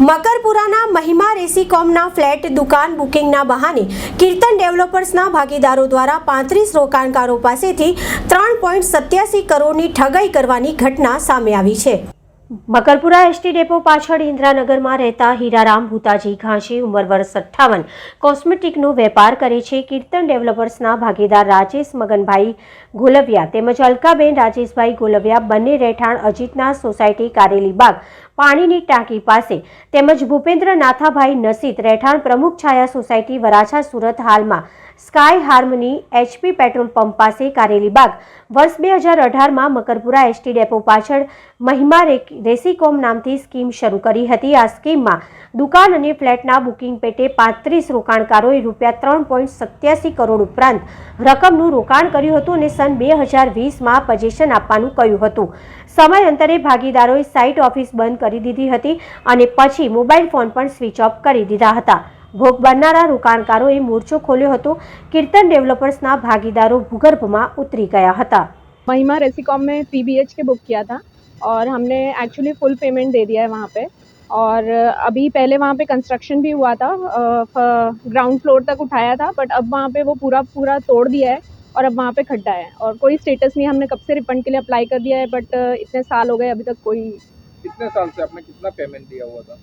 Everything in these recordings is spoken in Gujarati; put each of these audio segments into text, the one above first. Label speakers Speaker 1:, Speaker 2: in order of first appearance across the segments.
Speaker 1: મકરપુરાના મહિમા રેસીકોમના ફ્લેટ દુકાન બુકિંગના બહાને કીર્તન ડેવલપર્સના ભાગીદારો દ્વારા પાંત્રીસ રોકાણકારો પાસેથી ત્રણ પોઈન્ટ સત્યાસી કરોડની ઠગાઈ કરવાની ઘટના સામે આવી છે. મકરપુરા એસટી ડેપો પાછળ ઇન્દ્રાનગરમાં રહેતા હીરારામ ભૂતાજી ઘાંચી ઉંમર વર્ષ અઠ્ઠાવન, કોસ્મેટિકનો વેપાર કરે છે કીર્તન ડેવલપર્સના ભાગીદાર રાજેશ મગનભાઈ ગોલવિયા તેમજ અલકાબેન રાજેશભાઈ ગોલવિયા બંને રહેઠાણ અજીતના સોસાયટી કારેલી બાગ પાણીની ટાંકી પાસે તેમજ ભૂપેન્દ્ર નાથાભાઈ નસીત રહેઠાણ પ્રમુખ છાયા સોસાયટી વરાછા સુરત હાલમાં sky harmony HP petrol pump પાસે કારેલી બાગ. વર્ષ બે હજાર અઢારમાં મકરપુરા એસટી ડેપો પાછળ મહિમા રેસીકોમ નામથી સ્કીમ શરૂ કરી હતી. આ સ્કીમમાં દુકાન અને ફ્લેટના બુકિંગ પેટે પાંત્રીસ રોકાણકારોએ રૂપિયા ત્રણ પોઈન્ટ સત્યાસી કરોડ ઉપરાંત રકમનું રોકાણ કર્યું હતું અને સન બે હજાર વીસમાં પજેશન આપવાનું કહ્યું હતું. સમયાંતરે ભાગીદારોએ સાઇટ ઓફિસ બંધ કરી દીધી હતી અને પછી મોબાઈલ ફોન પણ સ્વિચ ઓફ કરી દીધા હતા ભોગ બનનારા રોકાણકારોએ મોરચો ખોલ્યો હતો કીર્તન ડેવલપર્સના ભાગીદારો ભૂગર્ભમાં ઉતરી ગયા હતા
Speaker 2: महिमा रेसिकॉम में three B H K book किया था और हमने एक्चुअली फुल पेमेंट दे दिया है वहाँ पे और अभी पहले वहाँ पे कंस्ट्रक्शन भी हुआ था ग्राउंड फ्लोर तक उठाया था बट अब वहाँ पे वो पूरा पूरा तोड़ दिया है और अब वहाँ पे खड्डा है और कोई स्टेटस नहीं हमने कब से रिफंड के लिए अप्लाई कर दिया है बट इतने साल हो गए अभी तक कोई
Speaker 3: कितने साल से आपने कितना पेमेंट दिया हुआ था?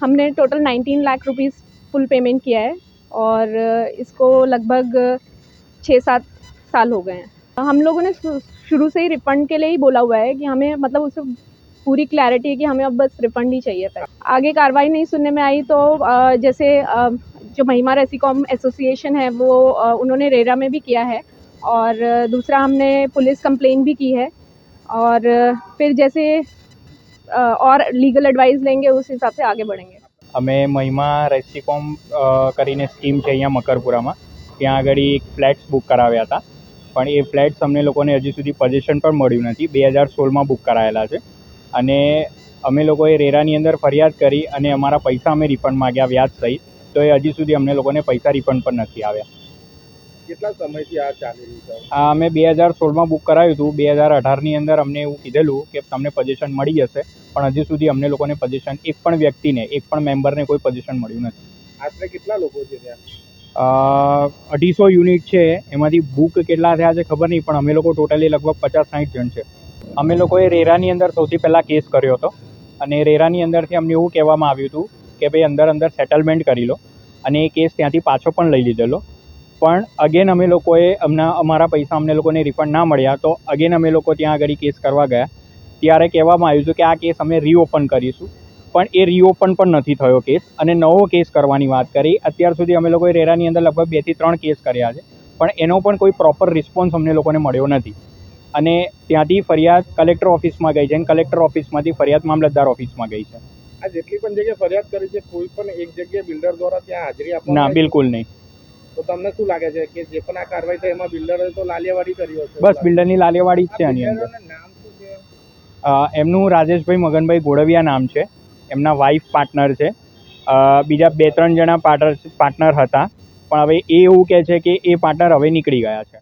Speaker 2: हमने total 19 lakh rupees full payment किया है और इसको लगभग छः सात साल हो गए हैं। हम लोगों ने शुरू से ही रिफंड के लिए ही बोला हुआ है कि हमें मतलब उससे पूरी क्लैरिटी है कि हमें अब बस रिफंड ही चाहिए था। आगे कार्रवाई नहीं सुनने में आई तो जैसे जो महिमा रेसिकॉम एसोसिएशन है वो उन्होंने रेरा में भी किया है और दूसरा हमने पुलिस कंप्लेन भी की है और फिर जैसे और लीगल एडवाइस लेंगे उस हिसाब से आगे बढ़ेंगे
Speaker 4: અમે મહિમા રેસ્ટીકોમ અ, કરીને સ્કીમ છે અહીંયા મકરપુરામાં ત્યાં આગળ એક ફ્લેટ્સ બુક કરાવ્યા હતા પણ એ ફ્લેટ્સ અમને લોકોને હજી સુધી પોઝિશન પણ મળ્યું નથી બે હજાર સોળમાં બુક કરાયેલા છે અને અમે લોકોએ રેરાની અંદર ફરિયાદ કરી અને અમારા પૈસા અમે રિફંડ માગ્યા વ્યાજ સહિત તો એ હજી સુધી અમને લોકોને પૈસા રિફંડ પણ નથી આવ્યા
Speaker 3: કેટલા સમયથી આ ચાલી રહ્યું છે?
Speaker 4: આ અમે બે હજાર સોળમાં બુક કરાવ્યું હતું. બે હજાર અઢારની અંદર અમને એવું કીધેલું કે તમને પોઝિશન મળી જશે. પણ હજી સુધી અમને લોકોને પોઝિશન એક પણ વ્યક્તિને એક પણ મેમ્બરને કોઈ પોઝિશન મળ્યું નથી.
Speaker 3: આશરે કેટલા લોકો છે ત્યાં?
Speaker 4: અઢીસો યુનિટ છે. એમાંથી બુક કેટલા થયા છે ખબર નહીં પણ અમે લોકો ટોટલી લગભગ પચાસ સાઠ જણ છે. અમે લોકોએ રેરાની અંદર સૌથી પહેલાં કેસ કર્યો હતો. અને રેરાની અંદરથી અમને એવું કહેવામાં આવ્યું હતું કે ભાઈ અંદર અંદર સેટલમેન્ટ કરી લો. અને એ કેસ ત્યાંથી પાછો પણ લઈ લીધેલો. પણ અગેન અમે લોકોએ અમના અમારા પૈસા અમને લોકોને રિફંડ ના મળ્યા તો અગેન અમે લોકો ત્યાં આગળ કેસ કરવા ગયા. ત્યારે કહેવામાં આવ્યું હતું કે આ કેસ અમે રીઓપન કરીશું. પણ એ રીઓપન પણ નથી થયો કેસ અને નવો કેસ કરવાની વાત કરી. અત્યાર સુધી અમે લોકોએ રેરાની અંદર લગભગ બેથી ત્રણ કેસ કર્યા છે. પણ એનો પણ કોઈ પ્રોપર રિસ્પોન્સ અમને લોકોને મળ્યો નથી. અને ત્યાંથી ફરિયાદ કલેક્ટર ઓફિસમાં ગઈ છે અને કલેક્ટર ઓફિસમાંથી ફરિયાદ મામલતદાર ઓફિસમાં ગઈ છે.
Speaker 3: આ જેટલી પણ જગ્યાએ ફરિયાદ કરી છે કોઈ પણ એક જગ્યાએ બિલ્ડર દ્વારા ત્યાં હાજરી
Speaker 4: ના બિલકુલ નહીં.
Speaker 3: તો તમને શું લાગે છે કે જે પણ આ કાર્યવાહી થઈ એમાં બિલ્ડરે તો લાલિયાવાડી કરી હશે?
Speaker 4: બસ બિલ્ડરની લાલિયાવાડી જ છે આની અંદર.
Speaker 3: નામ શું છે?
Speaker 4: અ, એમનું રાજેશભાઈ મગનભાઈ ગોળવિયા નામ છે. એમના વાઇફ પાર્ટનર છે. બીજા બે ત્રણ જણા પાર્ટનર પાર્ટનર હતા. પણ હવે એ એવું કહે છે કે એ પાર્ટનર હવે નીકળી ગયા છે.